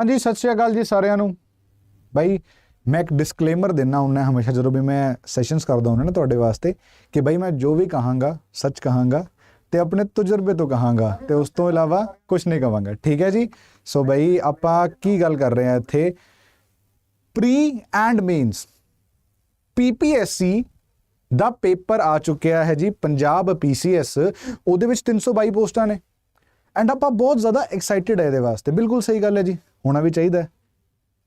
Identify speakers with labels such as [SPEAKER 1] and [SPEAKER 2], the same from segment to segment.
[SPEAKER 1] ਹਾਂਜੀ, ਸਤਿ ਸ਼੍ਰੀ ਅਕਾਲ ਜੀ ਸਾਰਿਆਂ ਨੂੰ। ਬਾਈ, ਮੈਂ ਇੱਕ ਡਿਸਕਲੇਮਰ ਦੇਣਾ ਹੁੰਦਾ ਹਮੇਸ਼ਾ ਜਦੋਂ ਵੀ ਮੈਂ ਸੈਸ਼ਨਸ ਕਰਦਾ ਹੁੰਦਾ ਨਾ ਤੁਹਾਡੇ ਵਾਸਤੇ ਕਿ ਬਾਈ ਮੈਂ ਜੋ ਵੀ ਕਹਾਂਗਾ, ਸੱਚ ਕਹਾਂਗਾ ਤੇ ਆਪਣੇ ਤਜਰਬੇ ਤੋਂ ਕਹਾਂਗਾ ਤੇ ਉਸ ਤੋਂ ਇਲਾਵਾ ਕੁਝ ਨਹੀਂ ਕਹਾਂਗਾ ਠੀਕ ਹੈ ਜੀ? ਸੋ ਬਾਈ, ਆਪਾਂ ਕੀ ਗੱਲ ਕਰ ਰਹੇ ਹਾਂ ਇੱਥੇ? ਪ੍ਰੀ ਐਂਡ ਮੇਨਸ ਪੀਪੀਐਸਸੀ ਦਾ ਪੇਪਰ ਆ ਚੁੱਕਿਆ ਹੈ ਜੀ, ਪੰਜਾਬ ਪੀਸੀਐਸ ਉਹਦੇ ਵਿੱਚ 322 ਪੋਸਟਾਂ ਨੇ। ਐਂਡ ਆਪਾਂ ਬਹੁਤ ਜ਼ਿਆਦਾ ਐਕਸਾਈਟਿਡ ਹੈ ਇਹਦੇ ਵਾਸਤੇ। ਬਿਲਕੁਲ ਸਹੀ ਗੱਲ ਹੈ ਜੀ। ਹੋਣਾ ਵੀ ਚਾਹੀਦਾ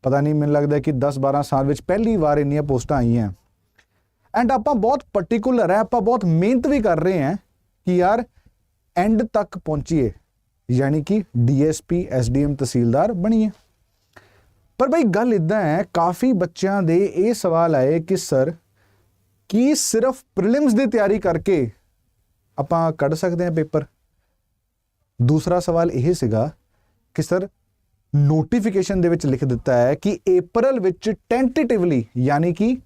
[SPEAKER 1] ਪਤਾ ਨਹੀਂ, ਮੈਨੂੰ ਲੱਗਦਾ ਕਿ 10-12 ਸਾਲ ਵਿੱਚ ਪਹਿਲੀ ਵਾਰ ਇੰਨੀਆਂ ਪੋਸਟਾਂ ਆਈਆਂ ਐਂਡ ਆਪਾਂ ਬਹੁਤ ਪਾਰਟਿਕੂਲਰ ਹੈ, ਆਪਾਂ ਬਹੁਤ ਮਿਹਨਤ ਵੀ ਕਰ ਰਹੇ ਹਾਂ ਕਿ ਯਾਰ ਐਂਡ ਤੱਕ ਪਹੁੰਚੀਏ, ਯਾਨੀ ਕਿ ਡੀਐਸਪੀ ਐਸਡੀਐਮ ਤਹਿਸੀਲਦਾਰ ਬਣੀਏ। ਪਰ ਬਈ ਗੱਲ ਇਦਾਂ ਹੈ, ਕਾਫੀ ਬੱਚਿਆਂ ਦੇ ਇਹ ਸਵਾਲ ਆਏ ਕਿ ਸਰ, ਕੀ ਸਿਰਫ ਪ੍ਰੀਲਿਮਸ ਦੀ ਤਿਆਰੀ ਕਰਕੇ ਆਪਾਂ ਕੱਢ ਸਕਦੇ ਹਾਂ ਪੇਪਰ? ਦੂਸਰਾ ਸਵਾਲ ਇਹ ਸੀਗਾ ਕਿ ਸਰ ਨੋਟੀਫਿਕੇਸ਼ਨ ਦੇ ਵਿੱਚ ਲਿਖ ਦਿੱਤਾ ਹੈ ਕਿ April ਵਿੱਚ ਟੈਂਟੇਟਿਵਲੀ ਯਾਨੀ ਕਿ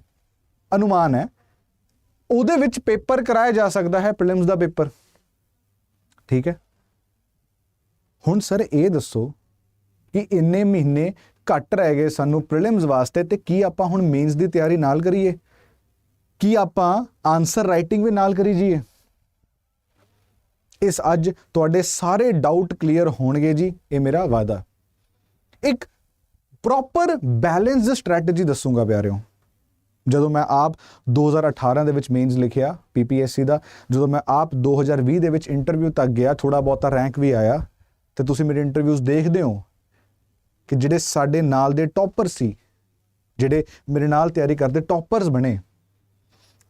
[SPEAKER 1] ਅਨੁਮਾਨ ਹੈ, ਉਹਦੇ ਵਿੱਚ ਪੇਪਰ ਕਰਾਇਆ ਜਾ ਸਕਦਾ ਹੈ ਪ੍ਰੀਲਿਮਸ ਦਾ ਪੇਪਰ। ਠੀਕ ਹੈ? ਹੁਣ ਸਰ ਇਹ ਦੱਸੋ ਕਿ ਇੰਨੇ ਮਹੀਨੇ ਘੱਟ ਰਹਿ ਗਏ ਸਾਨੂੰ ਪ੍ਰੀਲਿਮਸ ਵਾਸਤੇ ਤੇ ਕੀ ਆਪਾਂ ਹੁਣ ਮੇਨਸ ਦੀ ਤਿਆਰੀ ਨਾਲ ਕਰੀਏ? ਕੀ ਆਪਾਂ ਆਨਸਰ ਰਾਈਟਿੰਗ ਵੀ ਨਾਲ ਕਰੀ ਜੀਏ ਇਸ ਅੱਜ ਤੁਹਾਡੇ ਸਾਰੇ ਡਾਊਟ ਕਲੀਅਰ ਹੋਣਗੇ ਜੀ, ਇਹ ਮੇਰਾ ਵਾਅਦਾ। ਇੱਕ ਪ੍ਰੋਪਰ ਬੈਲੈਂਸਡ ਸਟ੍ਰੈਟਜੀ ਦੱਸੂਗਾ ਪਿਆਰਿਓ। ਜਦੋਂ ਮੈਂ ਆਪ 2018 ਦੇ ਵਿੱਚ ਮੇਨਸ ਲਿਖਿਆ ਪੀਪੀਐਸਸੀ ਦਾ, ਜਦੋਂ ਮੈਂ ਆਪ 2020 ਦੇ ਵਿੱਚ ਇੰਟਰਵਿਊ ਤੱਕ ਗਿਆ ਥੋੜਾ ਬਹੁਤਾ ਰੈਂਕ ਵੀ ਆਇਆ, ਤੇ ਤੁਸੀਂ ਮੇਰੇ ਇੰਟਰਵਿਊਜ਼ ਦੇਖਦੇ ਹੋ ਕਿ ਜਿਹੜੇ ਸਾਡੇ ਨਾਲ ਦੇ ਟੌਪਰ ਸੀ, ਜਿਹੜੇ ਮੇਰੇ ਨਾਲ ਤਿਆਰੀ ਕਰਦੇ ਟੌਪਰਸ ਬਣੇ,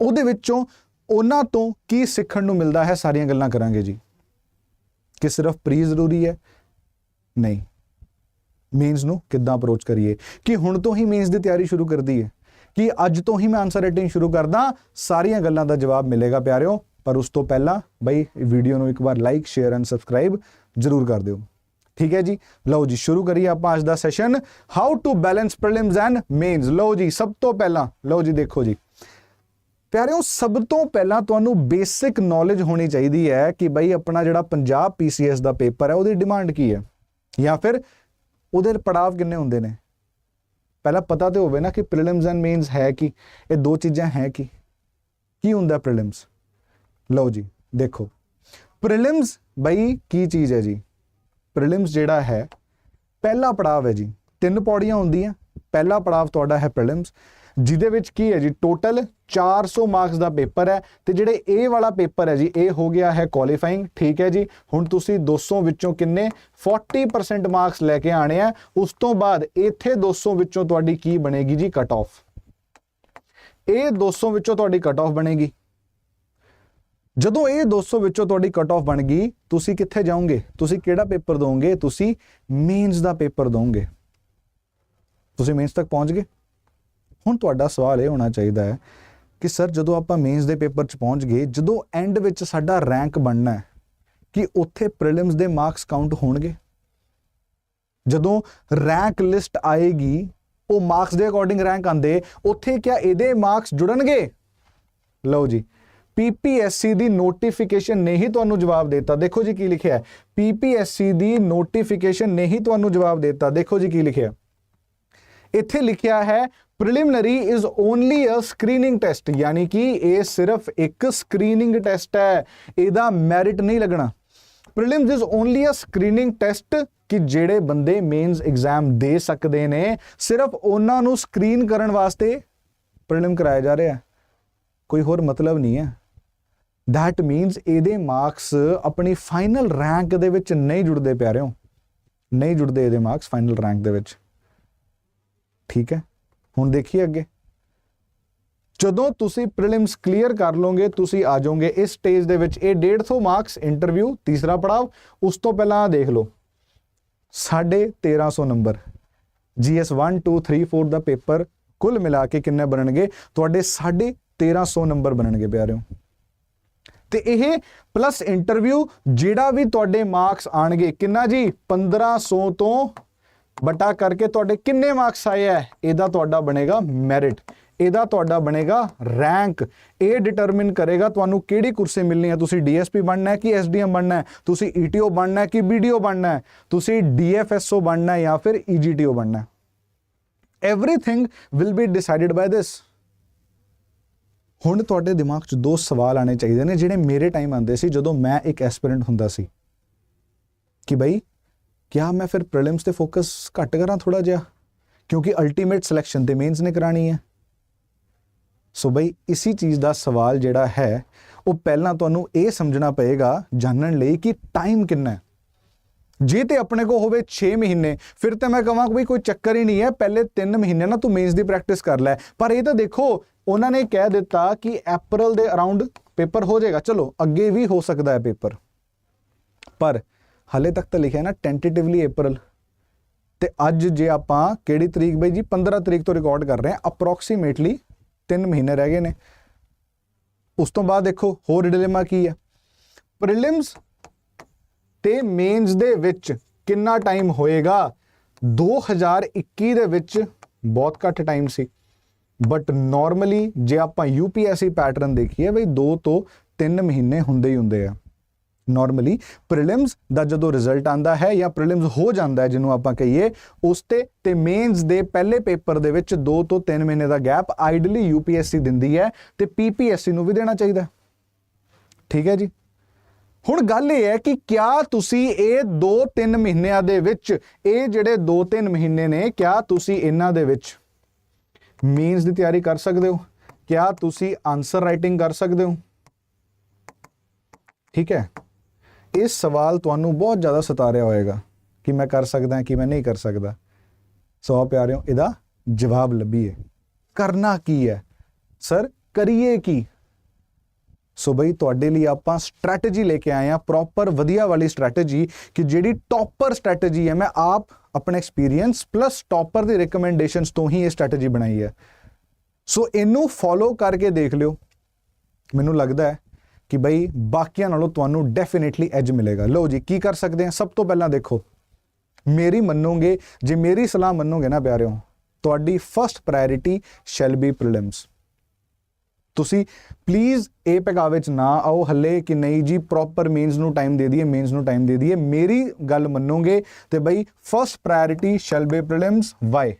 [SPEAKER 1] ਉਹਦੇ ਵਿੱਚੋਂ ਉਹਨਾਂ ਤੋਂ ਕੀ ਸਿੱਖਣ ਨੂੰ ਮਿਲਦਾ ਹੈ, ਸਾਰੀਆਂ ਗੱਲਾਂ ਕਰਾਂਗੇ ਜੀ। ਕਿ ਸਿਰਫ ਪ੍ਰੀ ਜ਼ਰੂਰੀ ਹੈ? ਨਹੀਂ। ਮੇਨਸ ਨੂੰ ਕਿੱਦਾਂ ਅਪਰੋਚ ਕਰੀਏ? ਕਿ ਹੁਣ ਤੋਂ ਹੀ ਮੇਨਸ ਦੀ ਤਿਆਰੀ ਸ਼ੁਰੂ ਕਰ ਦਈਏ? ਕਿ ਅੱਜ ਤੋਂ ਹੀ ਮੈਂ ਆਨਸਰ ਰਾਈਟਿੰਗ ਸ਼ੁਰੂ ਕਰਦਾ, ਸਾਰੀਆਂ ਗੱਲਾਂ ਦਾ ਜਵਾਬ ਮਿਲੇਗਾ ਪਿਆਰਿਓ, ਪਰ ਉਸ ਤੋਂ ਪਹਿਲਾਂ ਬਈ ਵੀਡੀਓ ਨੂੰ ਇੱਕ ਵਾਰ ਲਾਈਕ ਸ਼ੇਅਰ ਐਂਡ ਸਬਸਕ੍ਰਾਈਬ ਜਰੂਰ ਕਰ ਦਿਓ। ਠੀਕ ਹੈ ਜੀ? ਲਓ ਜੀ, ਸ਼ੁਰੂ ਕਰੀਏ ਆਪਾਂ ਅੱਜ ਦਾ session how to balance prelims and mains ਲਓ ਜੀ, ਸਭ ਤੋਂ ਪਹਿਲਾਂ, ਲਓ ਜੀ ਦੇਖੋ ਜੀ। ਪਿਆਰਿਓ, ਸਭ ਤੋਂ ਪਹਿਲਾਂ ਤੁਹਾਨੂੰ ਬੇਸਿਕ ਨੌਲੇਜ ਹੋਣੀ ਚਾਹੀਦੀ ਹੈ ਕਿ ਬਈ ਆਪਣਾ ਜਿਹੜਾ ਪੰਜਾਬ ਪੀਸੀਐਸ ਦਾ ਪੇਪਰ ਹੈ, ਉਹਦੀ ਡਿਮਾਂਡ ਕੀ ਹੈ? ਜਾਂ ਫਿਰ ਉਹਦੇ ਪੜਾਵ ਕਿੰਨੇ ਹੁੰਦੇ ਨੇ? ਪਹਿਲਾਂ ਪਤਾ ਤੇ ਹੋਵੇ ਨਾ ਕਿ ਪ੍ਰੀਲਿਮਸ ਐਂਡ ਮੇਨਸ ਹੈ ਕਿ, ਇਹ ਦੋ ਚੀਜ਼ਾਂ ਹੈ ਕੀ। ਕੀ ਹੁੰਦਾ ਪ੍ਰੀਲਿਮਸ ਲਓ ਜੀ, ਦੇਖੋ। ਪ੍ਰੀਲਿਮਸ ਬਈ ਕੀ ਚੀਜ਼ ਹੈ ਜੀ? ਪ੍ਰੀਲਿਮਸ ਜਿਹੜਾ ਹੈ, ਪਹਿਲਾ ਪੜਾਅ ਹੈ ਜੀ। ਤਿੰਨ ਪੌੜੀਆਂ ਹੁੰਦੀਆਂ ਪਹਿਲਾ ਪੜਾਵ ਤੁਹਾਡਾ ਹੈ ਪ੍ਰੀਲਿਮਸ ਜਿਹਦੇ ਵਿੱਚ ਕੀ ਹੈ ਜੀ? ਟੋਟਲ 400 ਮਾਰਕਸ ਦਾ ਪੇਪਰ ਹੈ ਤੇ ਜਿਹੜੇ ਇਹ ਵਾਲਾ ਪੇਪਰ ਹੈ ਜੀ, ਇਹ ਹੋ ਗਿਆ ਹੈ ਕੁਆਲੀਫਾਈਂਗ ਠੀਕ ਹੈ ਜੀ? ਹੁਣ ਤੁਸੀਂ 200 ਵਿੱਚੋਂ ਕਿੰਨੇ? 40% ਮਾਰਕਸ ਲੈ ਕੇ ਆਣੇ ਆ। ਉਸ ਤੋਂ ਬਾਅਦ ਇੱਥੇ 200 ਵਿੱਚੋਂ ਤੁਹਾਡੀ ਕੀ ਬਣੇਗੀ ਜੀ? ਕਟ ਆਫ ਇਹ 200 ਵਿੱਚੋਂ ਤੁਹਾਡੀ ਕਟ ਆਫ ਬਣੇਗੀ। ਜਦੋਂ ਇਹ 200 ਵਿੱਚੋਂ ਤੁਹਾਡੀ ਕਟ ਆਫ ਬਣ ਗਈ, ਤੁਸੀਂ ਕਿੱਥੇ ਜਾਓਗੇ? ਤੁਸੀਂ ਕਿਹੜਾ ਪੇਪਰ ਦੋਗੇ? ਤੁਸੀਂ ਮੇਨਸ ਦਾ ਪੇਪਰ ਦੋਗੇ। ਤੁਸੀਂ ਮੇਨਸ ਤੱਕ ਪਹੁੰਚ ਗਏ? ਹੁਣ ਤੁਹਾਡਾ ਸਵਾਲ ਇਹ ਹੋਣਾ ਚਾਹੀਦਾ ਹੈ ਕਿ ਸਰ ਜਦੋਂ ਆਪਾਂ ਮੇਨਸ ਦੇ ਪੇਪਰ 'ਚ ਪਹੁੰਚ ਗਏ, ਜਦੋਂ ਐਂਡ ਵਿੱਚ ਸਾਡਾ ਰੈਂਕ ਬਣਨਾ ਹੈ, ਕਿ ਉੱਥੇ ਪ੍ਰੀਲਿਮਸ ਦੇ ਮਾਰਕਸ ਕਾਊਂਟ ਹੋਣਗੇ? ਜਦੋਂ ਰੈਂਕ ਲਿਸਟ ਆਏਗੀ, ਉਹ ਮਾਰਕਸ ਦੇ ਅਕੋਰਡਿੰਗ ਰੈਂਕ ਆਂਦੇ ਉੱਥੇ ਕਿਆ ਇਹਦੇ ਮਾਰਕਸ ਜੁੜਨਗੇ? ਲਓ ਜੀ ਪੀਪੀਐਸਸੀ ਦੀ ਨੋਟੀਫਿਕੇਸ਼ਨ ਨੇ ਹੀ ਤੁਹਾਨੂੰ ਜਵਾਬ ਦਿੱਤਾ। ਦੇਖੋ ਜੀ ਕੀ ਲਿਖਿਆ ਹੈ। ਪੀਪੀਐਸਸੀ ਦੀ ਨੋਟੀਫਿਕੇਸ਼ਨ ਨੇ ਹੀ ਤੁਹਾਨੂੰ ਜਵਾਬ ਦਿੱਤਾ। ਦੇਖੋ ਜੀ ਕੀ ਲਿਖਿਆ। ਇੱਥੇ ਲਿਖਿਆ ਹੈ preliminary is only a screening test ਯਾਨੀ ਕਿ ਇਹ ਸਿਰਫ ਇੱਕ ਸਕਰੀਨਿੰਗ ਟੈਸਟ ਹੈ, ਇਹਦਾ ਮੈਰਿਟ ਨਹੀਂ ਲੱਗਣਾ। Prelims is only a screening test ਕਿ ਜਿਹੜੇ ਬੰਦੇ ਮੇਨਸ ਐਗਜ਼ਾਮ ਦੇ ਸਕਦੇ ਨੇ, ਸਿਰਫ ਉਹਨਾਂ ਨੂੰ ਸਕਰੀਨ ਕਰਨ ਵਾਸਤੇ ਪ੍ਰੀਲਿਮ ਕਰਾਇਆ ਜਾ ਰਿਹਾ। ਕੋਈ ਹੋਰ ਮਤਲਬ ਨਹੀਂ ਹੈ। That ਮੀਨਸ ਇਹਦੇ ਮਾਰਕਸ ਆਪਣੀ ਫਾਈਨਲ ਰੈਂਕ ਦੇ ਵਿੱਚ ਨਹੀਂ ਜੁੜਦੇ ਪਿਆਰਿਓ ਨਹੀਂ ਜੁੜਦੇ ਇਹਦੇ ਮਾਰਕਸ ਫਾਈਨਲ ਰੈਂਕ ਦੇ ਵਿੱਚ। ਠੀਕ ਹੈ? ਹੁਣ ਦੇਖੀਏ ਅੱਗੇ। ਜਦੋਂ ਤੁਸੀਂ ਪ੍ਰੀਲਿਮਸ ਕਲੀਅਰ ਕਰ ਲਓਗੇ, ਤੁਸੀਂ ਆ ਜਾਓਗੇ ਇਸ ਸਟੇਜ ਦੇ ਵਿੱਚ। ਇਹ 150 ਮਾਰਕਸ ਇੰਟਰਵਿਊ ਤੀਸਰਾ ਪੜਾਵ ਉਸ ਤੋਂ ਪਹਿਲਾਂ ਦੇਖ ਲਓ। 1350 ਨੰਬਰ GS 1 2 3 4 ਦਾ ਪੇਪਰ ਕੁੱਲ ਮਿਲਾ ਕੇ ਕਿੰਨੇ ਬਣਨਗੇ? ਤੁਹਾਡੇ 1350 ਨੰਬਰ ਬਣਨਗੇ ਪਿਆਰਿਓ। ਤੇ ਇਹ ਪਲੱਸ ਇੰਟਰਵਿਊ ਜਿਹੜਾ ਵੀ ਤੁਹਾਡੇ ਮਾਰਕਸ ਆਣਗੇ, ਕਿੰਨਾ ਜੀ? 1500 ਤੋਂ ਬਟਾ ਕਰਕੇ ਤੁਹਾਡੇ ਕਿੰਨੇ ਮਾਰਕਸ ਆਏ ਆ ਇਹਦਾ ਤੁਹਾਡਾ ਬਣੇਗਾ ਮੈਰਿਟ ਇਹਦਾ ਤੁਹਾਡਾ ਬਣੇਗਾ ਰੈਂਕ ਇਹ ਡਿਟਰਮਿਨ ਕਰੇਗਾ ਤੁਹਾਨੂੰ ਕਿਹੜੀ ਕੁਰਸੀ ਮਿਲਣੀ ਹੈ ਤੁਸੀਂ ਡੀਐਸਪੀ ਬਣਨਾ ਹੈ ਕਿ ਐਸਡੀਐਮ ਬਣਨਾ ਹੈ ਤੁਸੀਂ ਈਟੀਓ ਬਣਨਾ ਹੈ ਕਿ ਬੀਡੀਓ ਬਣਨਾ ਹੈ ਤੁਸੀਂ ਡੀਐਫਐਸਓ ਬਣਨਾ ਹੈ ਜਾਂ ਫਿਰ ਈਜੀਟੀਓ ਬਣਨਾ ਹੈ everything will be decided by ਦਿਸ ਹੁਣ ਤੁਹਾਡੇ ਦਿਮਾਗ 'ਚ ਦੋ ਸਵਾਲ ਆਣੇ ਚਾਹੀਦੇ ਨੇ, ਜਿਹੜੇ ਮੇਰੇ ਟਾਈਮ ਆਉਂਦੇ ਸੀ ਜਦੋਂ ਮੈਂ ਇੱਕ ਐਸਪੀਰੈਂਟ ਹੁੰਦਾ ਸੀ। ਕਿ ਬਈ ਕਿਆ ਮੈਂ ਫਿਰ ਪ੍ਰੀਲਿਮਸ ਤੇ ਫੋਕਸ ਘੱਟ ਕਰਾਂ ਥੋੜਾ ਜਿਹਾ? ਕਿਉਂਕਿ ਅਲਟੀਮੇਟ ਸਿਲੈਕਸ਼ਨ ਤੇ ਮੇਨਸ ਨੇ ਕਰਾਣੀ ਹੈ। ਸੋ ਬਈ ਇਸੀ ਚੀਜ਼ ਦਾ ਸਵਾਲ ਜਿਹੜਾ ਹੈ, ਉਹ ਪਹਿਲਾਂ ਤੁਹਾਨੂੰ ਇਹ ਸਮਝਣਾ ਪਏਗਾ ਜਾਣਨ ਲਈ ਕਿ ਟਾਈਮ ਕਿੰਨਾ ਹੈ। ਜੇ ਤੇ ਆਪਣੇ ਕੋ ਹੋਵੇ 6 ਮਹੀਨੇ, ਫਿਰ ਤੇ ਮੈਂ ਕਹਾਂ ਵੀ ਕੋਈ ਚੱਕਰ ਹੀ ਨਹੀਂ ਹੈ, ਪਹਿਲੇ 3 ਮਹੀਨੇ ਨਾ ਤੂੰ ਮੇਨਸ ਦੀ ਪ੍ਰੈਕਟਿਸ ਕਰ ਲੈ। ਪਰ ਇਹ ਤਾਂ ਦੇਖੋ, ਉਹਨਾਂ ਨੇ ਕਹਿ ਦਿੱਤਾ ਕਿ April ਦੇ ਅਰਾਊਂਡ ਪੇਪਰ ਹੋ ਜਾਏਗਾ। ਚਲੋ, ਅੱਗੇ ਵੀ ਹੋ ਸਕਦਾ ਹੈ ਪੇਪਰ ਪਰ ਹਲੇ ਤੱਕ ਤਾਂ ਲਿਖਿਆ ਨਾ ਟੈਂਟੇਟਿਵਲੀ ਅਪ੍ਰੈਲ ਤੇ ਅੱਜ ਜੇ ਆਪਾਂ ਕਿਹੜੀ ਤਰੀਕ ਬਈ ਜੀ 15 ਤਰੀਕ ਤੋਂ ਰਿਕਾਰਡ ਕਰ ਰਹੇ ਹਾਂ ਅਪਰੋਕਸੀਮੇਟਲੀ 3 ਮਹੀਨੇ ਰਹਿ ਗਏ ਨੇ। ਉਸ ਤੋਂ ਬਾਅਦ ਦੇਖੋ, ਹੋਰ ਡਿਲੇਮਾ ਕੀ ਹੈ ਪ੍ਰੀਲਿਮਸ ਤੇ ਮੇਨਸ ਦੇ ਵਿੱਚ ਕਿੰਨਾ ਟਾਈਮ ਹੋਏਗਾ? 2021 ਦੇ ਵਿੱਚ ਬਹੁਤ ਘੱਟ ਟਾਈਮ ਸੀ। ਬਟ ਨਾਰਮਲੀ ਜੇ ਆਪਾਂ UPSC ਪੈਟਰਨ ਦੇਖੀਏ ਬਈ 2 ਤੋਂ 3 ਮਹੀਨੇ ਹੁੰਦੇ ਹੀ ਹੁੰਦੇ ਆ। ਨਾਰਮਲੀ ਪ੍ਰੀਲਿਮਸ ਦਾ ਜਦੋਂ ਰਿਜ਼ਲਟ ਆਂਦਾ ਹੈ ਜਾਂ ਪ੍ਰੀਲਿਮਸ ਹੋ ਜਾਂਦਾ ਹੈ, ਜਿਹਨੂੰ ਆਪਾਂ ਕਹੀਏ, ਉਸ ਤੇ ਤੇ ਮੇਨਸ ਦੇ ਪਹਿਲੇ ਪੇਪਰ ਦੇ ਵਿੱਚ 2 ਤੋਂ 3 ਮਹੀਨੇ ਦਾ ਗੈਪ ਆਈਡਲੀ UPSC ਦਿੰਦੀ ਹੈ ਤੇ PPSC ਨੂੰ ਵੀ ਦੇਣਾ ਚਾਹੀਦਾ ਠੀਕ ਹੈ ਜੀ? ਹੁਣ ਗੱਲ ਇਹ ਹੈ ਕਿ ਕਿਆ ਤੁਸੀਂ ਇਹ 2-3 ਮਹੀਨਿਆਂ ਦੇ ਵਿੱਚ, ਇਹ ਜਿਹੜੇ 2-3 ਮਹੀਨੇ ਨੇ, ਕਿਆ ਤੁਸੀਂ ਇਹਨਾਂ ਦੇ ਵਿੱਚ ਮੀਨਸ ਦੀ ਤਿਆਰੀ ਕਰ ਸਕਦੇ ਹੋ? ਕਿਆ ਤੁਸੀਂ ਆਨਸਰ ਰਾਈਟਿੰਗ ਕਰ ਸਕਦੇ ਹੋ? ਠੀਕ ਹੈ? ਇਹ ਸਵਾਲ ਤੁਹਾਨੂੰ ਬਹੁਤ ਜ਼ਿਆਦਾ ਸਤਾ ਰਿਹਾ ਹੋਏਗਾ ਕਿ ਮੈਂ ਕਰ ਸਕਦਾ, ਕਿ ਮੈਂ ਨਹੀਂ ਕਰ ਸਕਦਾ। ਸੋ ਆ ਪਿਆਰਿਓ, ਇਹਦਾ ਜਵਾਬ ਲੱਭੀਏ। ਕਰਨਾ ਕੀ ਹੈ? ਸਰ, ਕਰੀਏ ਕੀ? ਸੋ ਬਈ, ਤੁਹਾਡੇ ਲਈ ਆਪਾਂ ਸਟ੍ਰੈਟਜੀ ਲੈ ਕੇ ਆਏ ਆ ਪ੍ਰੋਪਰ ਵਧੀਆ ਵਾਲੀ ਸਟ੍ਰੈਟਜੀ ਕਿ ਜਿਹੜੀ ਟੌਪਰ ਸਟ੍ਰੈਟਜੀ ਹੈ। ਮੈਂ ਆਪ ਆਪਣੇ ਐਕਸਪੀਰੀਅੰਸ ਪਲੱਸ ਟੌਪਰ ਦੇ ਰეკਮੈਂਡੇਸ਼ਨਸ ਤੋਂ ਹੀ ਇਹ ਸਟ੍ਰੈਟਜੀ ਬਣਾਈ ਹੈ। ਸੋ ਇਹਨੂੰ ਫੋਲੋ ਕਰਕੇ ਦੇਖ ਲਿਓ। ਮੈਨੂੰ ਲੱਗਦਾ ਹੈ ਕਿ ਬਈ ਬਾਕੀਆਂ ਨਾਲੋਂ ਤੁਹਾਨੂੰ ਡੈਫੀਨਿਟਲੀ ਐਜ ਮਿਲੇਗਾ। ਲਓ ਜੀ, ਕੀ ਕਰ ਸਕਦੇ ਹਾਂ? ਸਭ ਤੋਂ ਪਹਿਲਾਂ ਦੇਖੋ, ਮੇਰੀ ਮੰਨੋਗੇ, ਜੇ ਮੇਰੀ ਸਲਾਹ ਮੰਨੋਗੇ ਨਾ ਪਿਆਰਿਓ, ਤੁਹਾਡੀ first priority shall be prelims ਤੁਸੀਂ ਪਲੀਜ਼ ਇਹ ਪਗਾਵੇ ਚ ਨਾ ਆਓ ਹੱਲੇ ਕਿ ਨਹੀਂ ਜੀ ਪ੍ਰੋਪਰ ਮੀਨਸ ਨੂੰ ਟਾਈਮ ਦੇ ਦਈਏ ਮੀਨਸ ਨੂੰ ਟਾਈਮ ਦੇ ਦਈਏ। ਮੇਰੀ ਗੱਲ ਮੰਨੋਗੇ ਤੇ ਬਈ first priority shall be prelims why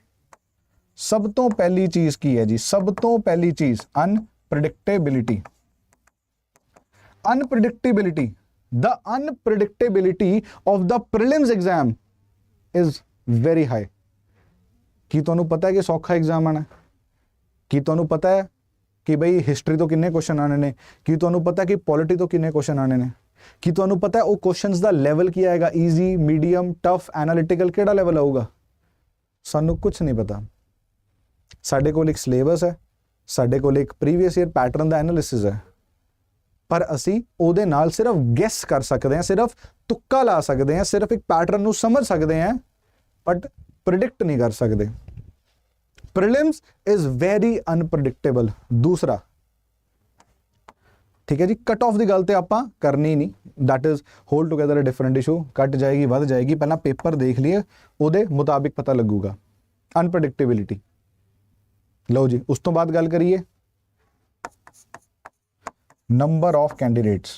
[SPEAKER 1] ਸਭ ਤੋਂ ਪਹਿਲੀ ਚੀਜ਼ ਕੀ ਹੈ ਜੀ? ਸਭ ਤੋਂ ਪਹਿਲੀ ਚੀਜ਼ ਅਨਪ੍ਰੈਡਿਕਟੇਬਿਲਿਟੀ unpredictability. The unpredictability of the prelims exam is very high. ਕੀ ਤੁਹਾਨੂੰ ਪਤਾ ਹੈ ਕਿ ਸੌਖਾ ਐਗਜ਼ਾਮ ਆਣਾ? ਕੀ ਤੁਹਾਨੂੰ ਪਤਾ ਹੈ ਕਿ ਬਈ ਹਿਸਟਰੀ ਤੋਂ ਕਿੰਨੇ ਕੁਐਸਚਨ ਆਣੇ ਨੇ? ਕੀ ਤੁਹਾਨੂੰ ਪਤਾ ਹੈ ਕਿ ਪੋਲਿਟੀ ਤੋਂ ਕਿੰਨੇ ਕੁਐਸਚਨ ਆਣੇ ਨੇ? ਕੀ ਤੁਹਾਨੂੰ ਪਤਾ ਹੈ ਉਹ ਕੁਐਸਚਨਸ ਦਾ ਲੈਵਲ ਕੀ ਆਏਗਾ? ਈਜ਼ੀ ਮੀਡੀਅਮ ਟਫ ਐਨਾਲਿਟੀਕਲ ਕਿਹੜਾ ਲੈਵਲ ਆਊਗਾ? ਸਾਨੂੰ ਕੁਝ ਨਹੀਂ ਪਤਾ। ਸਾਡੇ ਕੋਲ ਇੱਕ ਸਿਲੇਬਸ ਹੈ, ਸਾਡੇ ਕੋਲ ਇੱਕ ਪ੍ਰੀਵੀਅਸ ਈਅਰ ਪੈਟਰਨ ਦਾ ਐਨਾਲਿਸਿਸ ਹੈ। ਪਰ ਅਸੀਂ ਉਹਦੇ ਨਾਲ ਸਿਰਫ ਗੈਸ ਕਰ ਸਕਦੇ ਹਾਂ, ਸਿਰਫ ਤੁੱਕਾ ਲਾ ਸਕਦੇ ਹਾਂ, ਸਿਰਫ ਇੱਕ ਪੈਟਰਨ ਨੂੰ ਸਮਝ ਸਕਦੇ ਹਾਂ ਬਟ ਪ੍ਰਿਡਿਕਟ ਨਹੀਂ ਕਰ ਸਕਦੇ। ਪ੍ਰੀਲਿਮਸ ਇਜ਼ ਵੈਰੀ ਅਨਪ੍ਰੈਡਿਕਟੇਬਲ ਦੂਸਰਾ, ਠੀਕ ਹੈ ਜੀ ਕਟ ਆਫ ਦੀ ਗੱਲ ਤੇ ਆਪਾਂ ਕਰਨੀ ਨਹੀਂ। That is whole together a different issue ਕੱਟ ਜਾਏਗੀ, ਵੱਧ ਜਾਏਗੀ, ਪਹਿਲਾਂ ਪੇਪਰ ਦੇਖ ਲਈਏ, ਉਹਦੇ ਮੁਤਾਬਿਕ ਪਤਾ ਲੱਗੂਗਾ। ਅਨਪ੍ਰੈਡਿਕਟੇਬਿਲਿਟੀ ਲਓ ਜੀ, ਉਸ ਤੋਂ ਬਾਅਦ ਗੱਲ ਕਰੀਏ। Number of candidates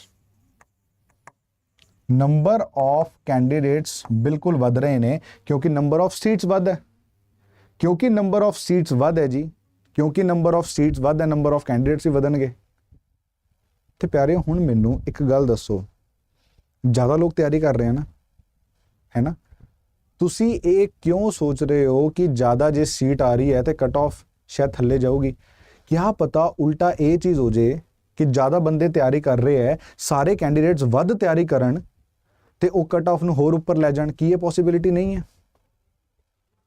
[SPEAKER 1] number of candidates ਬਿਲਕੁਲ ਵੱਧ ਰਹੇ ਨੇ, ਕਿਉਂਕਿ ਨੰਬਰ ਆਫ ਸੀਟਸ ਵੱਧ ਹੈ। ਕਿਉਂਕਿ ਨੰਬਰ ਆਫ ਸੀਟਸ ਵੱਧ ਹੈ ਜੀ, ਕਿਉਂਕਿ ਨੰਬਰ ਆਫ ਸੀਟਸ ਵੱਧ ਹੈ ਨੰਬਰ ਆਫ ਕੈਂਡੀਡੇਟਸ ਵੀ ਵਧਣਗੇ। ਤੇ ਪਿਆਰੇ, ਹੁਣ ਮੈਨੂੰ ਇੱਕ ਗੱਲ ਦੱਸੋ। ਜ਼ਿਆਦਾ ਲੋਕ ਤਿਆਰੀ ਕਰ ਰਹੇ ਹਨ ਨਾ, ਹੈ ਨਾ? ਤੁਸੀਂ ਇਹ ਕਿਉਂ ਸੋਚ ਰਹੇ ਹੋ ਕਿ ਜ਼ਿਆਦਾ ਜੇ ਸੀਟ ਆ ਰਹੀ ਹੈ ਤੇ ਕਟ ਆਫ ਸ਼ਾਇਦ ਥੱਲੇ ਜਾਊਗੀ? ਕਿਆ ਪਤਾ ਉਲਟਾ ਇਹ ਚੀਜ਼ ਹੋ ਜੇ ਕਿ ਜ਼ਿਆਦਾ ਬੰਦੇ ਤਿਆਰੀ ਕਰ ਰਹੇ ਹੈ, ਸਾਰੇ ਕੈਂਡੀਡੇਟਸ ਵੱਧ ਤਿਆਰੀ ਕਰਨ ਤੇ ਉਹ ਕਟ ਆਫ ਨੂੰ ਹੋਰ ਉੱਪਰ ਲੈ ਜਾਣ, ਕੀ ਇਹ ਪੋਸਿਬਿਲਿਟੀ ਨਹੀਂ ਹੈ?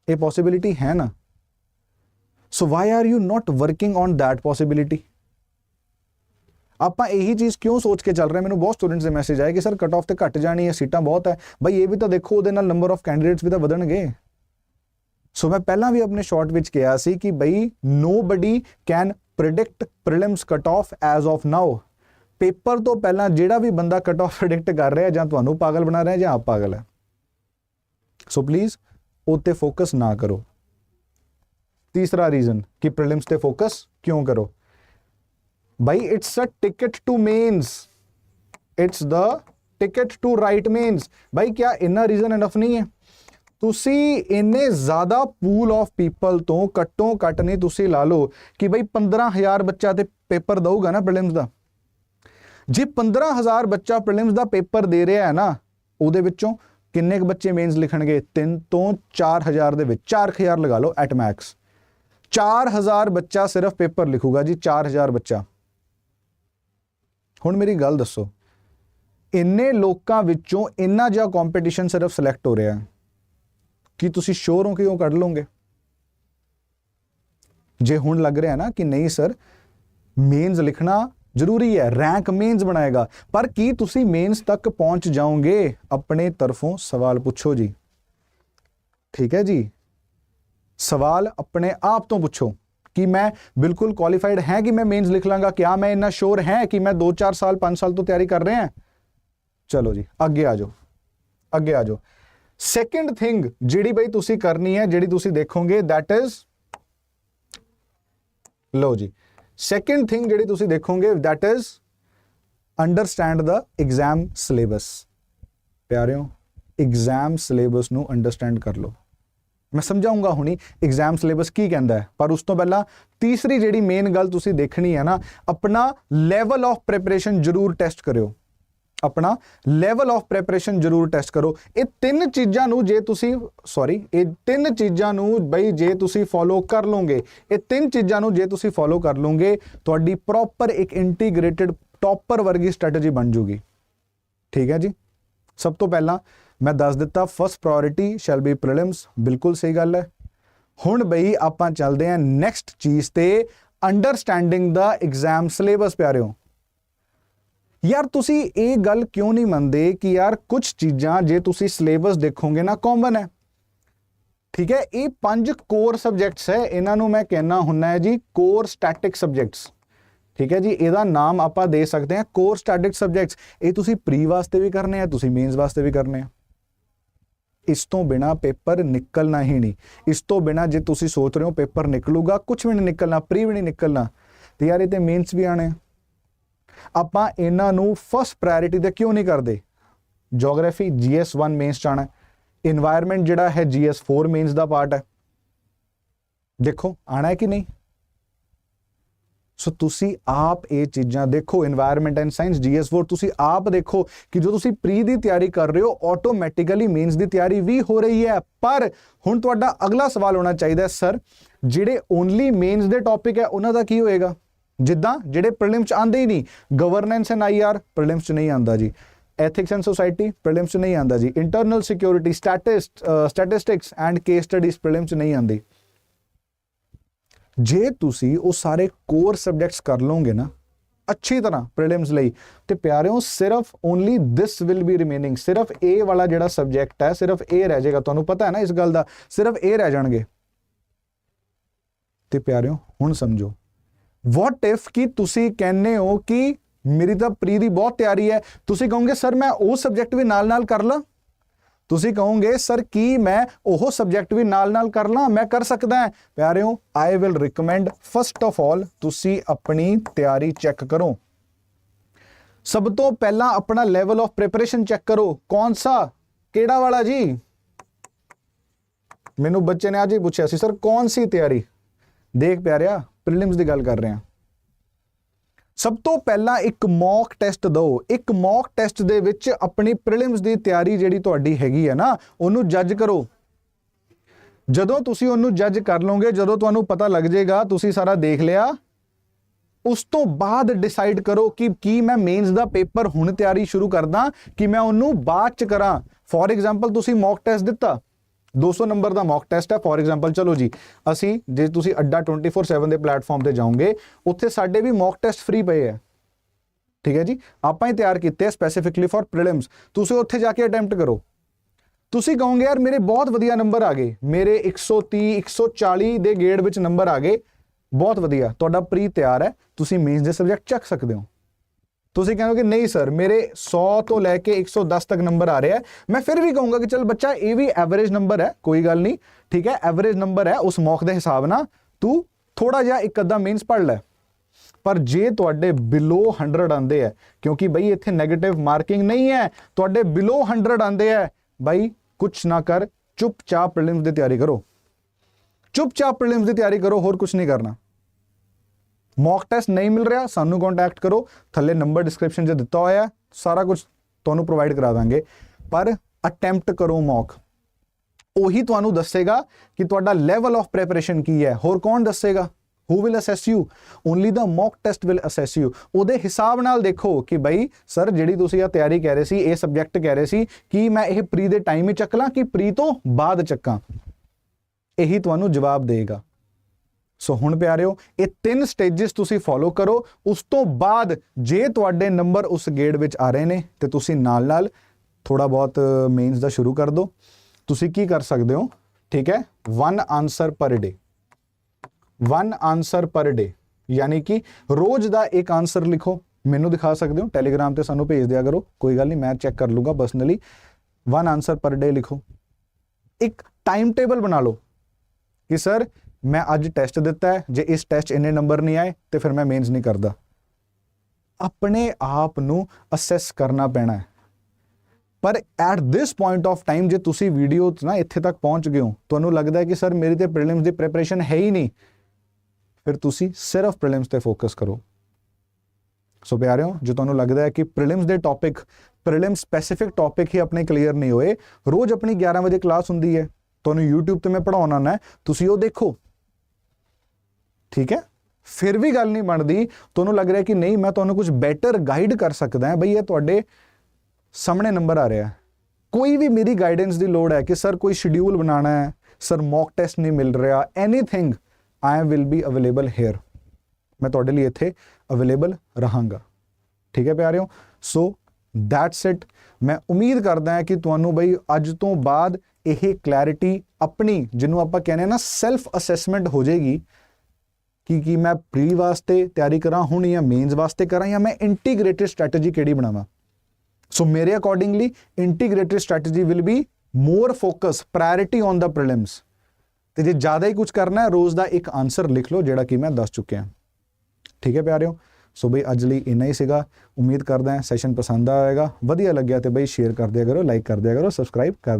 [SPEAKER 1] ਇਹ ਪੋਸਿਬਿਲਿਟੀ ਹੈ ਨਾ? So why are you not working on that possibility ਆਪਾਂ ਇਹੀ ਚੀਜ਼ ਕਿਉਂ ਸੋਚ ਕੇ ਚੱਲ ਰਹੇ ਮੈਨੂੰ ਬਹੁਤ ਸਟੂਡੈਂਟਸ ਦੇ ਮੈਸੇਜ ਆਏ ਕਿ ਸਰ ਕਟ ਆਫ ਤੇ ਘਟ ਜਾਣੀ ਹੈ, ਸੀਟਾਂ ਬਹੁਤ ਹੈ। ਬਈ ਇਹ ਵੀ ਤਾਂ ਦੇਖੋ, ਉਹਦੇ ਨਾਲ ਨੰਬਰ ਆਫ ਕੈਂਡੀਡੇਟਸ ਵੀ ਤਾਂ ਵਧਣਗੇ। ਸੋ ਮੈਂ ਪਹਿਲਾਂ ਵੀ ਆਪਣੇ ਸ਼ਾਰਟ ਵਿੱਚ ਕਿਹਾ ਸੀ ਕਿ ਬਈ nobody can predict prelims cut off as of paper ਤੋਂ ਪਹਿਲਾਂ ਜਿਹੜਾ ਵੀ ਬੰਦਾ ਕਟ ਆਫ ਪ੍ਰਿਡਿਕਟ ਕਰ ਰਿਹਾ ਜਾਂ ਤੁਹਾਨੂੰ ਪਾਗਲ ਬਣਾ ਰਿਹਾ ਜਾਂ ਆਪ ਪਾਗਲ ਹੈ। ਸੋ ਪਲੀਜ਼ ਉੱਤੇ ਫੋਕਸ ਨਾ ਕਰੋ। ਤੀਸਰਾ ਰੀਜ਼ਨ ਕਿ ਪ੍ਰੀਲਿਮਸ ਤੇ ਫੋਕਸ ਕਿਉਂ ਕਰੋ? ਬਾਈ it's a ticket to mains it's the ticket to write mains ਬਾਈ ਕਿਆ ਇੰਨਾ ਰੀਜ਼ਨ ਇਨਫ ਨਹੀਂ ਹੈ? ਤੁਸੀਂ ਇੰਨੇ ਜ਼ਿਆਦਾ ਪੂਲ ਆਫ ਪੀਪਲ ਤੋਂ ਘੱਟੋ ਘੱਟ ਨਹੀਂ ਤੁਸੀਂ ਲਾ ਲਓ ਕਿ ਭਾਈ 15000 ਬੱਚਾ ਤੇ ਪੇਪਰ ਦਊਗਾ ਨਾ ਪ੍ਰੀਲਿਮਸ ਦਾ। ਜੇ 15000 ਬੱਚਾ ਪ੍ਰੀਲਿਮਸ ਦਾ ਪੇਪਰ ਦੇ ਰਿਹਾ ਹੈ ਨਾ, ਉਹਦੇ ਵਿੱਚੋਂ ਕਿੰਨੇ ਕੁ ਬੱਚੇ ਮੇਨਸ ਲਿਖਣਗੇ? 3 ਤੋਂ 4000 ਦੇ ਵਿੱਚ। 4000 ਲਗਾ ਲਓ ਐਟ ਮੈਕਸ 4000 ਬੱਚਾ ਸਿਰਫ ਪੇਪਰ ਲਿਖੂਗਾ ਜੀ 4000 ਬੱਚਾ। ਹੁਣ ਮੇਰੀ ਗੱਲ ਦੱਸੋ, ਇੰਨੇ ਲੋਕਾਂ ਵਿੱਚੋਂ ਇੰਨਾ ਜਿਹਾ ਕੰਪੀਟੀਸ਼ਨ ਸਿਰਫ ਸਿਲੈਕਟ ਹੋ ਰਿਹਾ। ਹੈ ਕੀ ਤੁਸੀਂ ਸ਼ੋਰ ਹੋ ਕਿ ਉਹ ਕੱਢ ਲਓਗੇ? ਜੇ ਹੁਣ ਲੱਗ ਰਿਹਾ ਨਾ ਕਿ ਨਹੀਂ ਸਰ ਮੇਨਸ ਲਿਖਣਾ ਜ਼ਰੂਰੀ ਹੈ ਰੈਂਕ ਮੇਨਸ ਬਣਾਏਗਾ। ਪਰ ਕੀ ਤੁਸੀਂ ਮੇਨਸ ਤੱਕ ਪਹੁੰਚ ਜਾਓਗੇ? ਆਪਣੇ ਤਰਫੋਂ ਸਵਾਲ ਪੁੱਛੋ ਜੀ। ਠੀਕ ਹੈ ਜੀ? ਸਵਾਲ ਆਪਣੇ ਆਪ ਤੋਂ ਪੁੱਛੋ। ਕਿ ਮੈਂ ਬਿਲਕੁਲ ਕੁਆਲੀਫਾਈਡ ਹੈ ਕਿ ਮੈਂ ਮੇਨਸ ਲਿਖ ਲਾਂਗਾ? ਕਿਆ ਮੈਂ ਇੰਨਾ ਸ਼ੋਰ ਹੈ ਕਿ ਮੈਂ 2-4 ਸਾਲ 5 ਸਾਲ ਤੋਂ ਤਿਆਰੀ ਕਰ ਰਿਹਾ? ਹਾਂ ਚਲੋ ਜੀ, ਅੱਗੇ ਆ ਜਾਓ। ਅੱਗੇ ਆ ਜਾਓ। ਸੈਕੰਡ ਥਿੰਗ ਜਿਹੜੀ ਬਈ ਤੁਸੀਂ ਕਰਨੀ ਹੈ, ਜਿਹੜੀ ਤੁਸੀਂ ਦੇਖੋਗੇ, that ਇਜ਼ ਲਓ ਜੀ ਸੈਕੰਡ ਥਿੰਗ ਜਿਹੜੀ ਤੁਸੀਂ ਦੇਖੋਗੇ, that is understand the exam syllabus ਪਿਆਰਿਓ ਐਗਜ਼ਾਮ ਸਿਲੇਬਸ ਨੂੰ ਅੰਡਰਸਟੈਂਡ ਕਰ ਲਓ। ਮੈਂ ਸਮਝਾਉਂਗਾ ਹੁਣੀ ਐਗਜ਼ਾਮ ਸਿਲੇਬਸ ਕੀ ਕਹਿੰਦਾ ਹੈ, ਪਰ ਉਸ ਤੋਂ ਪਹਿਲਾਂ ਤੀਸਰੀ ਜਿਹੜੀ ਮੇਨ ਗੱਲ ਤੁਸੀਂ ਦੇਖਣੀ ਹੈ ਨਾ, ਆਪਣਾ ਲੈਵਲ ਆਫ ਪ੍ਰੈਪਰੇਸ਼ਨ ਜ਼ਰੂਰ ਟੈਸਟ ਕਰਿਓ। ਆਪਣਾ ਲੈਵਲ ਆਫ ਪ੍ਰੈਪਰੇਸ਼ਨ ਜ਼ਰੂਰ ਟੈਸਟ ਕਰੋ। ਇਹ ਤਿੰਨ ਚੀਜ਼ਾਂ ਨੂੰ ਜੇ ਤੁਸੀਂ ਸੌਰੀ ਇਹ ਤਿੰਨ ਚੀਜ਼ਾਂ ਨੂੰ ਬਈ ਜੇ ਤੁਸੀਂ ਫੋਲੋ ਕਰ ਲਓਗੇ, ਇਹ ਤਿੰਨ ਚੀਜ਼ਾਂ ਨੂੰ ਜੇ ਤੁਸੀਂ ਫੋਲੋ ਕਰ ਲਓਗੇ, ਤੁਹਾਡੀ ਪ੍ਰੋਪਰ ਇੱਕ ਇੰਟੀਗ੍ਰੇਟਿਡ ਟੌਪਰ ਵਰਗੀ ਸਟ੍ਰੈਟਜੀ ਬਣ ਜੂਗੀ। ਠੀਕ ਹੈ ਜੀ? ਸਭ ਤੋਂ ਪਹਿਲਾਂ ਮੈਂ ਦੱਸ ਦਿੱਤਾ first priority shall be prelims ਬਿਲਕੁਲ ਸਹੀ ਗੱਲ ਹੈ। ਹੁਣ ਬਈ ਆਪਾਂ ਚੱਲਦੇ ਹਾਂ ਨੈਕਸਟ ਚੀਜ਼ ਤੇ ਅੰਡਰਸਟੈਂਡਿੰਗ ਦਾ ਐਗਜ਼ਾਮ ਸਿਲੇਬਸ ਪਿਆਰਿਓ। ਯਾਰ ਤੁਸੀਂ ਇਹ ਗੱਲ ਕਿਉਂ ਨਹੀਂ ਮੰਨਦੇ ਕਿ ਯਾਰ ਕੁਝ ਚੀਜ਼ਾਂ ਜੇ ਤੁਸੀਂ ਸਿਲੇਬਸ ਦੇਖੋਗੇ ਨਾ ਕਾਮਨ ਹੈ। ਠੀਕ ਹੈ, ਇਹ ਪੰਜ ਕੋਰ ਸਬਜੈਕਟਸ ਹੈ, ਇਹਨਾਂ ਨੂੰ ਮੈਂ ਕਹਿਣਾ ਹੁੰਨਾ ਹੈ ਜੀ ਕੋਰ ਸਟੈਟਿਕ ਸਬਜੈਕਟਸ ਠੀਕ ਹੈ ਜੀ, ਇਹਦਾ ਨਾਮ ਆਪਾਂ ਦੇ ਸਕਦੇ ਹਾਂ ਕੋਰ ਸਟੈਟਿਕ ਸਬਜੈਕਟਸ ਇਹ ਤੁਸੀਂ ਪ੍ਰੀ ਵਾਸਤੇ ਵੀ ਕਰਨੇ ਆ, ਤੁਸੀਂ ਮੇਨਸ ਵਾਸਤੇ ਵੀ ਕਰਨੇ ਆ। ਇਸ ਤੋਂ ਬਿਨਾ ਪੇਪਰ ਨਿਕਲਣਾ ਹੀ ਨਹੀਂ। ਇਸ ਤੋਂ ਬਿਨਾ ਜੇ ਤੁਸੀਂ ਸੋਚ ਰਹੇ ਹੋ ਪੇਪਰ ਨਿਕਲੂਗਾ ਕੁਝ ਵੀ ਨਹੀਂ ਨਿਕਲਣਾ ਪ੍ਰੀ ਵੀ ਨਹੀਂ ਨਿਕਲਣਾ, ਤੇ ਯਾਰ ਇਹ ਤੇ ਮੇਨਸ ਵੀ ਆਣੇ ਆ। ਆਪਾਂ ਇਹਨਾਂ ਨੂੰ ਫਸਟ ਪ੍ਰਾਇੋਰਟੀ ਤੇ ਕਿਉਂ ਨਹੀਂ ਕਰਦੇ? ਜੋਗ੍ਰਾਫੀ ਜੀਓਗ੍ਰਾਫੀ GS1 ਮੇਨਸ ਚਾਣਾ এনवायरमेंट ਜਿਹੜਾ ਹੈ GS4 ਮੇਨਸ ਦਾ ਪਾਰਟ ਹੈ। ਦੇਖੋ ਆਣਾ ਕਿ ਨਹੀਂ? ਸੋ ਤੁਸੀਂ ਆਪ ਇਹ ਚੀਜ਼ਾਂ ਦੇਖੋ এনवायरमेंट ਐਂਡ ਸਾਇੰਸ GS4 ਤੁਸੀਂ ਆਪ ਦੇਖੋ ਕਿ ਜੋ ਤੁਸੀਂ ਪ੍ਰੀ ਦੀ ਤਿਆਰੀ ਕਰ ਰਹੇ ਹੋ ਆਟੋਮੈਟਿਕਲੀ ਮੇਨਸ ਦੀ ਤਿਆਰੀ ਵੀ ਹੋ ਰਹੀ ਹੈ। ਪਰ ਹੁਣ ਤੁਹਾਡਾ ਅਗਲਾ ਸਵਾਲ ਹੋਣਾ ਚਾਹੀਦਾ ਹੈ ਸਰ ਜਿਹੜੇ ਓਨਲੀ ਮੇਨਸ ਦੇ ਟੌਪਿਕ ਹੈ, ਉਹਨਾਂ ਦਾ ਕੀ ਹੋਏਗਾ? ਜਿੱਦਾਂ ਜਿਹੜੇ ਪ੍ਰੀਲਿਮਸ ਚ ਆਂਦੇ ਹੀ ਨਹੀਂ ਗਵਰਨੈਂਸ ਐਂਡ ਆਈਆਰ ਪ੍ਰੀਲਿਮਸ ਚ ਨਹੀਂ ਆਂਦਾ ਜੀ। ਐਥਿਕਸ ਐਂਡ ਸੋਸਾਇਟੀ ਪ੍ਰੀਲਿਮਸ ਚ ਨਹੀਂ ਆਂਦਾ ਜੀ। Internal security statist statistics and case studies prelims ਚ ਨਹੀਂ ਆਂਦੀ ਜੇ ਤੁਸੀਂ ਉਹ ਸਾਰੇ ਕੋਰ ਸਬਜੈਕਟਸ ਕਰ ਲਓਗੇ ਨਾ, ਅੱਛੀ ਤਰ੍ਹਾਂ ਪ੍ਰੀਲਿਮਸ ਲਈ, ਤੇ ਪਿਆਰਿਓ, ਸਿਰਫ only this will be remaining ਸਿਰਫ ਇਹ ਵਾਲਾ ਜਿਹੜਾ ਸਬਜੈਕਟ ਹੈ, ਸਿਰਫ ਇਹ ਰਹਿ ਜਾਏਗਾ। ਤੁਹਾਨੂੰ ਪਤਾ ਹੈ ਨਾ ਇਸ ਗੱਲ ਦਾ, ਸਿਰਫ ਇਹ ਰਹਿ ਜਾਣਗੇ। ਤੇ ਪਿਆਰਿਓ, ਹੁਣ ਸਮਝੋ ਵਾਟ ਇਫ ਕਿ ਤੁਸੀਂ ਕਹਿੰਦੇ ਹੋ ਕਿ ਮੇਰੀ ਤਾਂ ਪ੍ਰੀ ਦੀ ਬਹੁਤ ਤਿਆਰੀ ਹੈ। ਤੁਸੀਂ ਕਹੋਗੇ, ਸਰ, ਮੈਂ ਉਹ ਸਬਜੈਕਟ ਵੀ ਨਾਲ-ਨਾਲ ਕਰ ਲਾਂ। ਤੁਸੀਂ ਕਹੋਗੇ, ਸਰ, ਕੀ ਮੈਂ ਉਹ ਸਬਜੈਕਟ ਵੀ ਨਾਲ-ਨਾਲ ਕਰ ਲਾਂ? ਮੈਂ ਕਰ ਸਕਦਾ ਹਾਂ। ਪਿਆਰਿਓ I will recommend first of all ਤੁਸੀਂ ਆਪਣੀ ਤਿਆਰੀ ਚੈੱਕ ਕਰੋ। ਸਭ ਤੋਂ ਪਹਿਲਾਂ ਆਪਣਾ ਲੈਵਲ ਆਫ ਪ੍ਰੈਪਰੇਸ਼ਨ ਚੈੱਕ ਕਰੋ। ਕੌਣ ਸਾ? ਕਿਹੜਾ ਵਾਲਾ ਜੀ? ਮੈਨੂੰ ਬੱਚੇ ਨੇ ਅੱਜ ਹੀ ਪੁੱਛਿਆ ਸੀ। ਸਰ, ਕੌਣ ਸੀ ਤਿਆਰੀ? ਦੇਖ ਪਿਆਰਿਆ ਪ੍ਰੀਲਿਮਸ ਦੀ ਗੱਲ ਕਰ ਰਹੇ ਹਾਂ। ਸਭ ਤੋਂ ਪਹਿਲਾਂ ਇੱਕ ਮੌਕ ਟੈਸਟ ਦਿਓ। ਇੱਕ ਮੌਕ ਟੈਸਟ ਦੇ ਵਿੱਚ ਆਪਣੀ ਪ੍ਰੀਲਿਮਸ ਦੀ ਤਿਆਰੀ ਜਿਹੜੀ ਤੁਹਾਡੀ ਹੈਗੀ ਹੈ ਨਾ, ਉਹਨੂੰ ਜੱਜ ਕਰੋ। ਜਦੋਂ ਤੁਸੀਂ ਉਹਨੂੰ ਜੱਜ ਕਰ ਲਓਗੇ, ਜਦੋਂ ਤੁਹਾਨੂੰ ਪਤਾ ਲੱਗ ਜਾਏਗਾ, ਤੁਸੀਂ ਸਾਰਾ ਦੇਖ ਲਿਆ। ਉਸ ਤੋਂ ਬਾਅਦ ਡਿਸਾਈਡ ਕਰੋ ਕਿ ਕੀ ਮੈਂ ਮੇਨਸ ਦਾ ਪੇਪਰ ਹੁਣ ਤਿਆਰੀ ਸ਼ੁਰੂ ਕਰਦਾ, ਕਿ ਮੈਂ ਉਹਨੂੰ ਬਾਅਦ ਚ ਕਰਾਂ। ਫੋਰ ਐਗਜ਼ਾਮਪਲ ਤੁਸੀਂ ਮੌਕ ਟੈਸਟ ਦਿੱਤਾ। 200 ਨੰਬਰ ਦਾ ਮੌਕ ਟੈਸਟ ਹੈ। ਫੋਰ ਐਗਜ਼ਾਮਪਲ ਚਲੋ ਜੀ, ਅਸੀਂ ਜੇ ਤੁਸੀਂ ਅੱਡਾ 24/7 ਦੇ ਪਲੇਟਫਾਰਮ ਤੇ ਜਾਓਗੇ, ਉੱਥੇ ਸਾਡੇ ਵੀ ਮੌਕ ਟੈਸਟ ਫ੍ਰੀ ਪਏ ਹੈ। ਠੀਕ ਹੈ ਜੀ? ਆਪਾਂ ਹੀ ਤਿਆਰ ਕੀਤੇ ਆ ਸਪੈਸੀਫਿਕਲੀ ਫॉर ਪ੍ਰੀਲਿਮਸ ਤੁਸੀਂ ਉੱਥੇ ਜਾ ਕੇ ਅਟੈਂਪਟ ਕਰੋ। ਤੁਸੀਂ ਕਹੋਗੇ, ਯਾਰ, ਮੇਰੇ ਬਹੁਤ ਵਧੀਆ ਨੰਬਰ ਆ ਗਏ। ਮੇਰੇ 130 140 ਦੇ ਗੇੜ ਵਿੱਚ ਨੰਬਰ ਆ ਗਏ। ਬਹੁਤ ਵਧੀਆ। ਤੁਹਾਡਾ ਪ੍ਰੀ ਤਿਆਰ ਹੈ। ਤੁਸੀਂ ਮੇਨਸ ਦੇ ਸਬਜੈਕਟ ਚੱਕ ਸਕਦੇ ਹੋ। ਤੁਸੀਂ ਕਹਿੰਦੇ ਕਿ ਨਹੀਂ ਸਰ, ਮੇਰੇ 100 ਤੋਂ ਲੈ ਕੇ 110 ਤੱਕ ਨੰਬਰ ਆ ਰਿਹਾ ਮੈਂ ਫਿਰ ਵੀ ਕਹੂੰਗਾ ਕਿ ਚਲ ਬੱਚਾ, ਇਹ ਵੀ ਐਵਰੇਜ ਨੰਬਰ ਹੈ, ਕੋਈ ਗੱਲ ਨਹੀਂ, ਠੀਕ ਹੈ ਐਵਰੇਜ ਨੰਬਰ ਹੈ, ਉਸ ਮੌਕ ਦੇ ਹਿਸਾਬ ਨਾਲ ਤੂੰ ਥੋੜਾ ਜਿਹਾ ਇੱਕ ਅੱਧਾ ਮੇਨਸ ਪੜ ਲੈ। ਪਰ ਜੇ ਤੁਹਾਡੇ ਬਿਲੋ 100 ਆਂਦੇ ਆ ਕਿਉਂਕਿ ਬਈ ਇੱਥੇ 네ਗੇਟਿਵ ਮਾਰਕਿੰਗ ਨਹੀਂ ਹੈ, ਤੁਹਾਡੇ ਬਿਲੋ 100 ਆਂਦੇ ਆ ਬਈ ਕੁਛ ਨਾ ਕਰ, ਚੁੱਪਚਾਪ ਪ੍ਰੀਲਿਮਸ ਦੀ ਤਿਆਰੀ ਕਰੋ। ਚੁੱਪਚਾਪ ਪ੍ਰੀਲਿਮਸ ਦੀ ਤਿਆਰੀ ਕਰੋ, ਹੋਰ ਕੁਝ ਨਹੀਂ ਕਰਨਾ। ਮੌਕ ਟੈਸਟ ਨਹੀਂ ਮਿਲ ਰਿਹਾ, ਸਾਨੂੰ ਕੰਟੈਕਟ ਕਰੋ। ਥੱਲੇ ਨੰਬਰ ਡਿਸਕ੍ਰਿਪਸ਼ਨ 'ਚ ਦਿੱਤਾ ਹੋਇਆ ਸਾਰਾ ਕੁਝ ਤੁਹਾਨੂੰ ਪ੍ਰੋਵਾਈਡ ਕਰਾ ਦਾਂਗੇ। ਪਰ ਅਟੈਂਪਟ ਕਰੋ ਮੌਕ। ਉਹੀ ਤੁਹਾਨੂੰ ਦੱਸੇਗਾ ਕਿ ਤੁਹਾਡਾ ਲੈਵਲ ਆਫ ਪ੍ਰੈਪਰੇਸ਼ਨ ਕੀ ਹੈ। ਹੋਰ ਕੌਣ ਦੱਸੇਗਾ? Who will assess you only the mock test will assess you ਉਹਦੇ ਹਿਸਾਬ ਨਾਲ ਦੇਖੋ ਕਿ ਬਈ, ਸਰ, ਜਿਹੜੀ ਤੁਸੀਂ ਆ ਤਿਆਰੀ ਕਹਿ ਰਹੇ ਸੀ, ਇਹ ਸਬਜੈਕਟ ਕਹਿ ਰਹੇ ਸੀ, ਕਿ ਮੈਂ ਇਹ ਪ੍ਰੀ ਦੇ ਟਾਈਮ ਹੀ ਚੱਕ ਲਾਂ, ਕਿ ਪ੍ਰੀ ਤੋਂ ਬਾਅਦ ਚੱਕਾਂ? ਇਹੀ ਤੁਹਾਨੂੰ ਜਵਾਬ ਦੇਗਾ। ਸੋ ਹੁਣ ਪਿਆਰਿਓ, ਇਹ ਤਿੰਨ ਸਟੇजेस ਤੁਸੀਂ ਫੋਲੋ ਕਰੋ, ਉਸ ਤੋਂ ਬਾਅਦ ਜੇ ਤੁਹਾਡੇ ਨੰਬਰ ਉਸ ਗੇੜ ਵਿੱਚ ਆ ਰਹੇ ਨੇ, ਤੇ ਤੁਸੀਂ ਨਾਲ ਨਾਲ ਥੋੜਾ ਬਹੁਤ ਮੇਨਸ ਦਾ ਸ਼ੁਰੂ ਕਰ ਦਿਓ। ਤੁਸੀਂ ਕੀ ਕਰ ਸਕਦੇ ਹੋ? ਠੀਕ ਹੈ ਵਨ ਆਨਸਰ ਪਰ ਡੇ ਵਨ ਆਨਸਰ ਪਰ ਡੇ ਯਾਨੀ ਕਿ ਰੋਜ਼ ਦਾ ਇੱਕ ਆਨਸਰ ਲਿਖੋ। ਮੈਨੂੰ ਦਿਖਾ ਸਕਦੇ ਹੋ ਟੈਲੀਗ੍ਰਾਮ ਤੇ ਸਾਨੂੰ ਭੇਜ ਦਿਆ ਕਰੋ। ਕੋਈ ਗੱਲ ਨਹੀਂ, ਮੈਂ ਚੈੱਕ ਕਰ ਲੂੰਗਾ ਪਰਸਨਲੀ ਵਨ ਆਨਸਰ ਪਰ ਡੇ ਲਿਖੋ। ਇੱਕ ਟਾਈਮ ਟੇਬਲ ਬਣਾ ਲਓ ਕਿ ਸਰ ਮੈਂ ਅੱਜ ਟੈਸਟ ਦਿੱਤਾ ਹੈ, ਜੇ ਇਸ ਟੈਸਟ ਇੰਨੇ ਨੰਬਰ ਨਹੀਂ ਆਏ, ਤੇ ਫਿਰ ਮੈਂ ਮੇਨਸ ਨਹੀਂ ਕਰਦਾ। ਆਪਣੇ ਆਪ ਨੂੰ ਅਸੈਸ ਕਰਨਾ ਪੈਣਾ ਹੈ। ਪਰ at this point of time ਜੇ ਤੁਸੀਂ ਵੀਡੀਓ ਨਾ ਇੱਥੇ ਤੱਕ ਪਹੁੰਚ ਗਏ ਹੋ, ਤੁਹਾਨੂੰ ਲੱਗਦਾ ਹੈ ਕਿ ਸਰ ਮੇਰੀ ਤੇ ਪ੍ਰੀਲਿਮਸ ਦੀ ਪ੍ਰੈਪਰੇਸ਼ਨ ਹੈ ਹੀ ਨਹੀਂ, ਫਿਰ ਤੁਸੀਂ ਸਿਰਫ ਪ੍ਰੀਲਿਮਸ ਤੇ ਫੋਕਸ ਕਰੋ। ਸੋ ਪਿਆਰਿਓ, ਜੇ ਤੁਹਾਨੂੰ ਲੱਗਦਾ ਹੈ ਕਿ ਪ੍ਰੀਲਿਮਸ ਦੇ ਟੌਪਿਕ ਪ੍ਰੀਲਿਮ ਸਪੈਸੀਫਿਕ ਟੌਪਿਕ ਹੀ ਆਪਣੇ ਕਲੀਅਰ ਨਹੀਂ ਹੋਏ, ਰੋਜ਼ ਆਪਣੀ 11 ਵਜੇ ਕਲਾਸ ਹੁੰਦੀ ਹੈ, ਤੁਹਾਨੂੰ YouTube ਤੇ ਮੈਂ ਪੜਾਉਣਾ ਨਾ ਤੁਸੀਂ ਉਹ ਦੇਖੋ। ਠੀਕ ਹੈ? ਫਿਰ ਵੀ ਗੱਲ ਨਹੀਂ ਬਣਦੀ। ਤੁਹਾਨੂੰ ਲੱਗ ਰਿਹਾ ਕਿ ਨਹੀਂ, ਮੈਂ ਤੁਹਾਨੂੰ ਕੁਝ ਬੈਟਰ ਗਾਈਡ ਕਰ ਸਕਦਾ ਹਾਂ। ਬਈ ਇਹ ਤੁਹਾਡੇ ਸਾਹਮਣੇ ਨੰਬਰ ਆ ਰਿਹਾ ਕੋਈ ਵੀ ਮੇਰੀ ਗਾਈਡੈਂਸ ਦੀ ਲੋੜ ਹੈ ਕਿ ਸਰ ਕੋਈ ਸ਼ਡਿਊਲ ਬਣਾਉਣਾ ਹੈ, ਸਰ ਮੌਕ ਟੈਸਟ ਨਹੀਂ ਮਿਲ ਰਿਹਾ anything I will be available here ਮੈਂ ਤੁਹਾਡੇ ਲਈ ਇੱਥੇ ਅਵੇਲੇਬਲ ਰਹਾਂਗਾ। ਠੀਕ ਹੈ ਪਿਆਰਿਓ? ਸੋ ਦੈਟਸ ਇਟ ਮੈਂ ਉਮੀਦ ਕਰਦਾ ਹਾਂ ਕਿ ਤੁਹਾਨੂੰ ਬਈ ਅੱਜ ਤੋਂ ਬਾਅਦ ਇਹ ਕਲੈਰਿਟੀ ਆਪਣੀ, ਜਿਹਨੂੰ ਆਪਾਂ ਕਹਿੰਦੇ ਆ ਨਾ ਸੈਲਫ ਅਸੈਸਮੈਂਟ ਹੋ ਜਾਏਗੀ। ਕਿ ਕੀ ਮੈਂ ਪ੍ਰੀ ਵਾਸਤੇ ਤਿਆਰੀ ਕਰਾਂ, ਹੁਣ ਜਾਂ ਮੇਨਸ ਵਾਸਤੇ ਕਰਾਂ, ਜਾਂ ਮੈਂ ਇੰਟੀਗ੍ਰੇਟਿਡ ਸਟ੍ਰੈਟਜੀ ਕਿਹੜੀ ਬਣਾਵਾਂ? ਸੋ ਮੇਰੇ accordingly integrated strategy will be more focus priority on the prelims ਤੇ ਜੇ ਜ਼ਿਆਦਾ ਹੀ ਕੁਝ ਕਰਨਾ ਹੈ, ਰੋਜ਼ ਦਾ ਇੱਕ ਆਨਸਰ ਲਿਖ ਲਓ, ਜਿਹੜਾ ਕਿ ਮੈਂ ਦੱਸ ਚੁੱਕਿਆ। ਠੀਕ ਹੈ ਪਿਆਰਿਓ? ਸੋ ਬਈ, ਅੱਜ ਲਈ ਇੰਨਾ ਹੀ ਸੀਗਾ। ਉਮੀਦ ਕਰਦਾ ਹਾਂ ਸੈਸ਼ਨ ਪਸੰਦ ਆਏਗਾ। ਵਧੀਆ ਲੱਗਿਆ ਤੇ ਬਈ ਸ਼ੇਅਰ ਕਰ ਦਿਆ ਕਰੋ ਲਾਈਕ ਕਰ ਦਿਆ ਕਰੋ ਸਬਸਕ੍ਰਾਈਬ ਕਰ ਦਿਆ